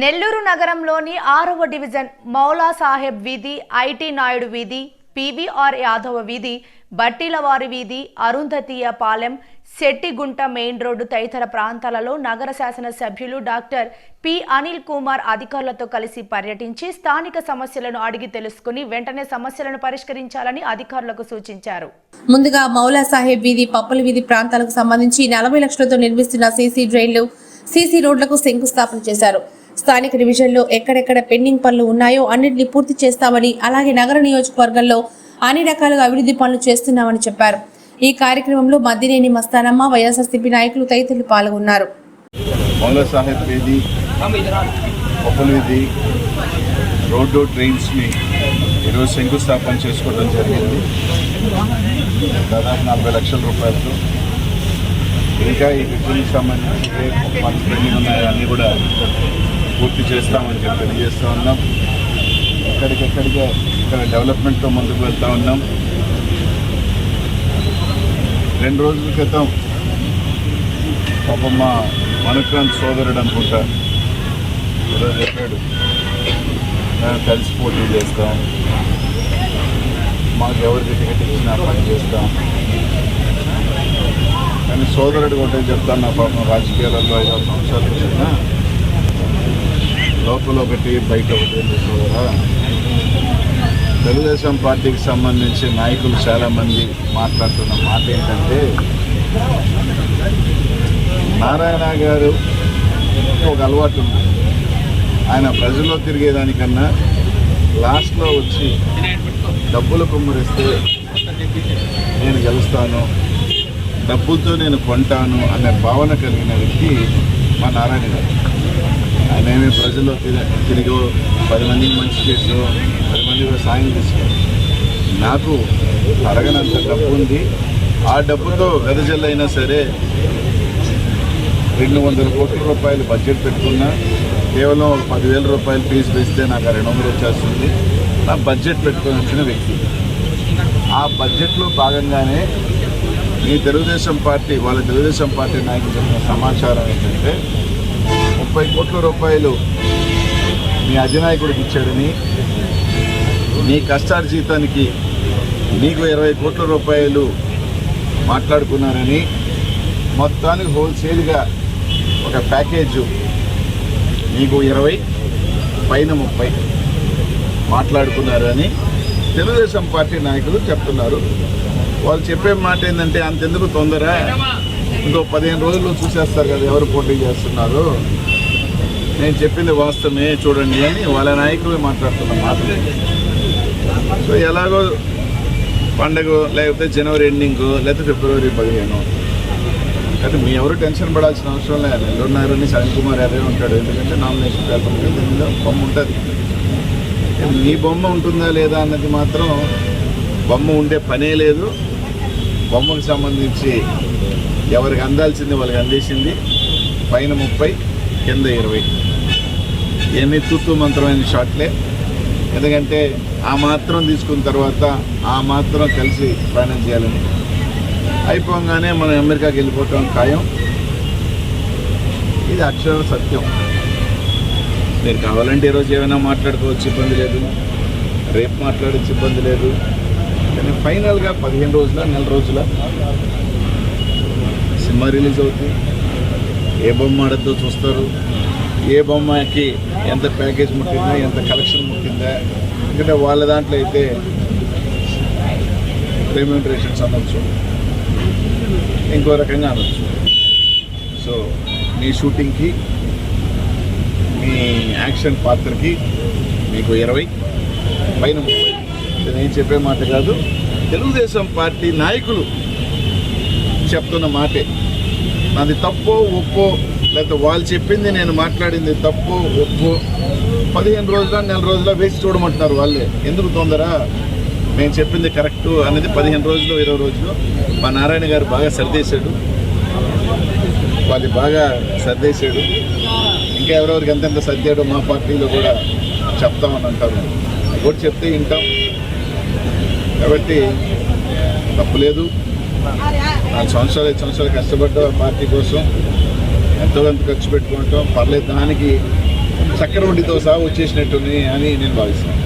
నెల్లూరు నగరంలోని ఆరవ డివిజన్ మౌలా సాహెబ్ వీధి ఐటీ నాయుడు వీధి పివిఆర్ యాదవ వీధి బట్టిలవారి వీధి అరుంధతీయ పాలెం శెట్టిగుంట మెయిన్ రోడ్డు తదితర ప్రాంతాలలో నగర శాసన సభ్యులు డాక్టర్ పి అనిల్ కుమార్ అధికారులతో కలిసి పర్యటించి స్థానిక సమస్యలను అడిగి తెలుసుకుని వెంటనే సమస్యలను పరిష్కరించాలని అధికారులకు సూచించారు. ముందుగా మౌలా సాహెబ్ వీధి పప్పుల వీధి ప్రాంతాలకు సంబంధించి నలభై లక్షలతో నిర్మిస్తున్న సీసీ డ్రైన్లు సీసీ రోడ్లకు శంకుస్థాపన చేశారు. స్థానిక డివిజన్లో ఎక్కడెక్కడ పెండింగ్ పనులు ఉన్నాయో అన్నింటినీ పూర్తి చేస్తామని అలాగే నగర నియోజకవర్గంలో అన్ని రకాలుగా అభివృద్ధి పనులు చేస్తున్నామని చెప్పారు. ఈ కార్యక్రమంలో మద్దినేని మస్తానమ్మ వైఎస్ఆర్సీపీ నాయకులు తదితరులు పాల్గొన్నారు. రోడ్డు ట్రైన్స్ని ఈరోజు శంకుస్థాపన చేసుకోవడం జరిగింది. దాదాపు నలభై లక్షల రూపాయలతో. ఇంకా ఈ విద్యుత్ సంబంధించి ఏ పనులు పెండింగ్ ఉన్నాయో అన్నీ కూడా పూర్తి చేస్తామని చెప్పి తెలియజేస్తూ ఉన్నాం. ఎక్కడికెక్కడికే ఇక్కడ డెవలప్మెంట్తో ముందుకు వెళ్తూ ఉన్నాం. రెండు రోజుల క్రితం పాపం మా మనుక్రాంత్ సోదరుడు అనుకుంటా ఏదో చెప్పాడు. మేము కలిసి పోటీ చేస్తాం. మాకు ఎవరికి టికెట్ ఇచ్చినా పని చేస్తాం. కానీ సోదరుడు ఒకటే చెప్తాను నా పాపం రాజకీయాలలో ఐదు సంవత్సరాలు వచ్చినా లోపల ఒకటి బయట ఒకటి కూడా తెలుగుదేశం పార్టీకి సంబంధించి నాయకులు చాలామంది మాట్లాడుతున్న మాట ఏంటంటే నారాయణ గారు ఒక అలవాటు ఉంది. ఆయన ప్రజల్లో తిరిగేదానికన్నా లాస్ట్లో వచ్చి డబ్బులు కుమ్మరిస్తే నేను గెలుస్తాను డబ్బులతో నేను కొంటాను అనే భావన కలిగిన వ్యక్తి మా నారాయణ గారు. ఆయన ప్రజలు ప్రజల్లో తిరిగో పది మందికి మంచి చేసో పది మందికి సాయం చేసో నాకు అడగనంత డబ్బు ఉంది. ఆ డబ్బుతో వెదజల్లైనా సరే రెండు వందల కోట్ల రూపాయలు బడ్జెట్ పెట్టుకున్నా కేవలం ఒక పదివేల రూపాయలు ఫీజు వేస్తే నాకు రెండు వందలు వచ్చేస్తుంది. నా బడ్జెట్ పెట్టుకొని వచ్చిన వ్యక్తి. ఆ బడ్జెట్లో భాగంగానే ఈ తెలుగుదేశం పార్టీ వాళ్ళ తెలుగుదేశం పార్టీ నాయకులు చెప్పిన సమాచారం ఏంటంటే ముప్పై కోట్ల రూపాయలు మీ అధినాయకుడికి ఇచ్చాడని నీ కష్టార్జీతానికి నీకు ఇరవై కోట్ల రూపాయలు మాట్లాడుకున్నారని మొత్తానికి హోల్సేల్గా ఒక ప్యాకేజ్ నీకు ఇరవై పైన ముప్పై మాట్లాడుకున్నారని తెలుగుదేశం పార్టీ నాయకులు చెప్తున్నారు. వాళ్ళు చెప్పే మాట ఏంటంటే అంతెందుకు తొందర? ఇంకో పదిహేను రోజుల్లో చూసేస్తారు కదా ఎవరు పోటీ చేస్తున్నారు. నేను చెప్పింది వాస్తవమే చూడండి అని వాళ్ళ నాయకులు మాట్లాడుతున్న మాత్రమే సో ఎలాగో పండగ లేకపోతే జనవరి ఎండింగ్ లేకపోతే ఫిబ్రవరి పదిహేను. కానీ మీ ఎవరు టెన్షన్ పడాల్సిన అవసరం లేదు. నెల్లూరు నగరాన్ని సరణ్ కుమార్ యాదవ్ ఉంటాడు. ఎందుకంటే నామినేషన్ పేపర్ మీద బొమ్మ ఉంటుంది. మీ బొమ్మ ఉంటుందా లేదా అన్నది మాత్రం బొమ్మ ఉండే పనే లేదు. బొమ్మకు సంబంధించి ఎవరికి అందాల్సింది వాళ్ళకి అందేసింది. పైన ముప్పై కింద ఇరవై. ఏమీ తూతు మంత్రమైన షాట్లే. ఎందుకంటే ఆ మాత్రం తీసుకున్న తర్వాత ఆ మాత్రం కలిసి ప్రయాణం చేయాలని. అయిపోగానే మనం అమెరికాకి వెళ్ళిపోవటం ఖాయం. ఇది అక్షర సత్యం. మీరు కావాలంటే ఈరోజు ఏమైనా మాట్లాడుకోవచ్చు ఇబ్బంది లేదు. రేపు మాట్లాడచ్చు ఇబ్బంది లేదు. కానీ ఫైనల్గా పదిహేను రోజుల నెల రోజుల సినిమా రిలీజ్ అవుతుంది ఏ బొమ్మ ఆడద్దో చూస్తారు. ఏ బొమ్మకి ఎంత ప్యాకేజ్ ముట్టిందా ఎంత కలెక్షన్ ముట్టిందా ఎందుకంటే వాళ్ళ దాంట్లో అయితే రెమ్యూనరేషన్స్ అనొచ్చు. ఇంకో రకంగా అనొచ్చు. సో మీ షూటింగ్కి మీ యాక్షన్ పాత్రకి మీకు ఇరవై పైన ముప్పై. నేను చెప్పే మాట కాదు. తెలుగుదేశం పార్టీ నాయకులు చెప్తున్న మాటే. నాది తప్పో ఒప్పో లేకపోతే వాళ్ళు చెప్పింది నేను మాట్లాడింది తప్పు ఒప్పు. పదిహేను రోజుల నెల రోజుల వేసి చూడమంటున్నారు వాళ్ళే. ఎందుకు తొందర? నేను చెప్పింది కరెక్టు అనేది పదిహేను రోజులు ఇరవై రోజులు. మా నారాయణ గారు బాగా సరిదేశాడు. వాళ్ళు బాగా సర్దేశాడు. ఇంకా ఎవరెవరికి ఎంతెంత సర్దాడో మా పార్టీలో కూడా చెప్తామని అంటారు. కూడా చెప్తే వింటాం. కాబట్టి తప్పులేదు నాలుగు సంవత్సరాలు ఐదు సంవత్సరాలు కష్టపడ్డా పార్టీ కోసం ఎంతో కొంత ఖర్చు పెట్టుకుంటాం పర్లేదు దానికి చక్కెర వడ్డీతో సహా వచ్చేసినట్టుంది అని నేను భావిస్తున్నాను.